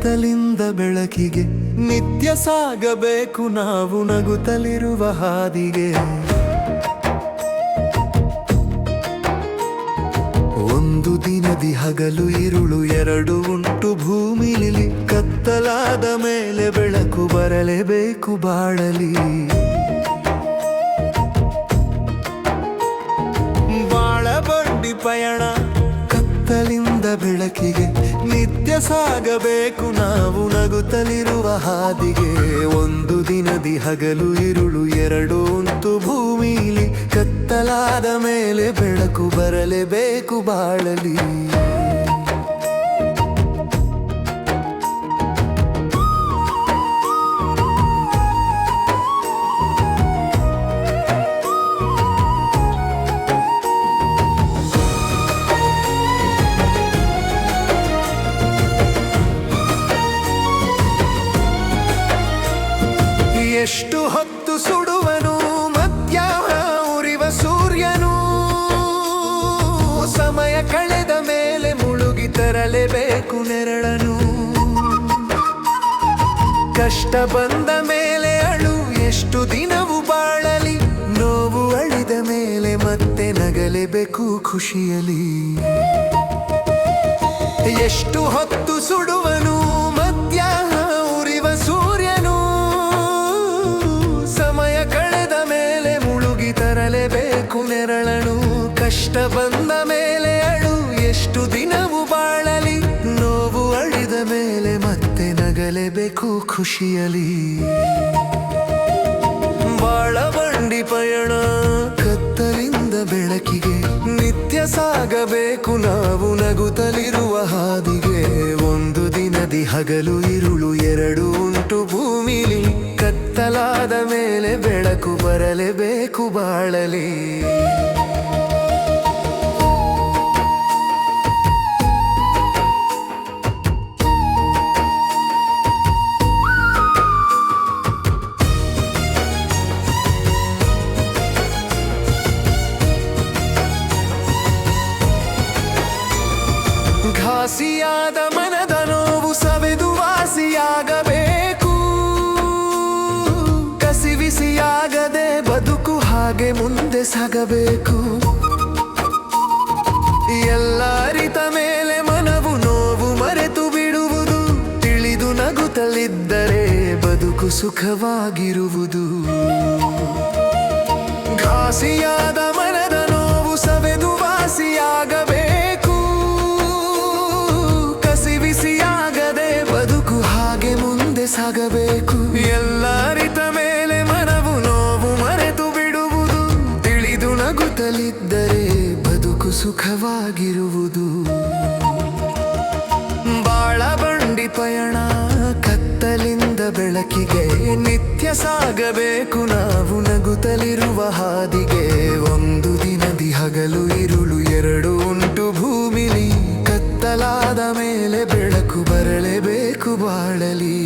ಕತ್ತಲಿಂದ ಬೆಳಕಿಗೆ ನಿತ್ಯ ಸಾಗಬೇಕು ನಾವು ನಗುತ್ತಲಿರುವ ಹಾದಿಗೆ. ಒಂದು ದಿನದಿ ಹಗಲು ಇರುಳು ಎರಡು ಉಂಟು ಭೂಮಿಲಿ ಕತ್ತಲಾದ ಮೇಲೆ ಬೆಳಕು ಬರಲೇಬೇಕು ಬಾಳಲಿ. ಸಾಗಬೇಕು. ನಾವು ನಗುತ್ತಲಿರುವ ಹಾದಿಗೆ ಒಂದು ದಿನದಿ ಹಗಲು ಇರುಳು ಎರಡು ಉಂಟು ಭೂಮಿಲಿ. ಕತ್ತಲಾದ ಮೇಲೆ ಬೆಳಕು ಬರಲೇಬೇಕು ಬಾಳಲಿ. ಹೊತ್ತು ಸುಡುವನು, ಮಧ್ಯಾಹ್ನ ಉರಿವ ಸೂರ್ಯನು. ಸಮಯ ಕಳೆದ ಮೇಲೆ ಮುಳುಗಿ ತರಲೇಬೇಕು ನೆರಳನು. ಕಷ್ಟ ಬಂದ ಮೇಲೆ ಅಳು, ಎಷ್ಟು ದಿನವು ಬಾಳಲಿ. ನೋವು ಅಳಿದ ಮೇಲೆ ಮತ್ತೆ ನಗಲೇಬೇಕು ಖುಷಿಯಲಿ ಎಷ್ಟು ಹೊತ್ತು ಸುಡುವನು ಕಷ್ಟ ಬಂದ ಮೇಲೆ ಅಳು, ಎಷ್ಟು ದಿನವು ಬಾಳಲಿ. ನೋವು ಅಳಿದ ಮೇಲೆ ಮತ್ತೆ ನಗಲೇಬೇಕು ಖುಷಿಯಲಿ ಬಾಳ ಬಂಡಿ ಪಯಣ, ಕತ್ತಲಿಂದ ಬೆಳಕಿಗೆ ನಿತ್ಯ ಸಾಗಬೇಕು. ನಾವು ನಗುತ್ತಲಿರುವ ಹಾದಿಗೆ ಒಂದು ದಿನದಿ ಹಗಲು, ಇರುಳು ಎರಡು ಉಂಟು ಭೂಮಿಲಿ. ಕತ್ತಲಾದ ಮೇಲೆ ಬೆಳಕು ಬರಲೇಬೇಕು ಬಾಳಲಿ. ಘಾಸಿಯಾದ ಮನದ ನೋವು ಸವೆದು ವಾಸಿಯಾಗಬೇಕು. ಕಸಿವಿಸಿಯಾಗದೆ ಬದುಕು ಹಾಗೆ ಮುಂದೆ ಸಾಗಬೇಕು. ಎಲ್ಲ ಅರಿತ ಮೇಲೆ ಮನವು ನೋವು ಮರೆತು ಬಿಡುವುದು. ತಿಳಿದು ನಗುತ್ತಲಿದ್ದರೆ ಬದುಕು ಸುಖವಾಗಿರುವುದು. ಘಾಸಿಯಾದ ಮನದ ನೋವು ಸವೆದು ವಾಸಿಯಾಗಬೇಕು. ಸುಖವಾಗಿರುವುದು ಬಾಳ ಬಂಡಿ ಪಯಣ, ಕತ್ತಲಿಂದ ಬೆಳಕಿಗೆ ನಿತ್ಯ ಸಾಗಬೇಕು. ನಾವು ನಗುತ್ತಲಿರುವ ಹಾದಿಗೆ ಒಂದು ದಿನದಿ ಹಗಲು, ಇರುಳು ಎರಡು ಉಂಟು ಭೂಮಿಲಿ. ಕತ್ತಲಾದ ಮೇಲೆ ಬೆಳಕು ಬರಲೇಬೇಕು ಬಾಳಲಿ.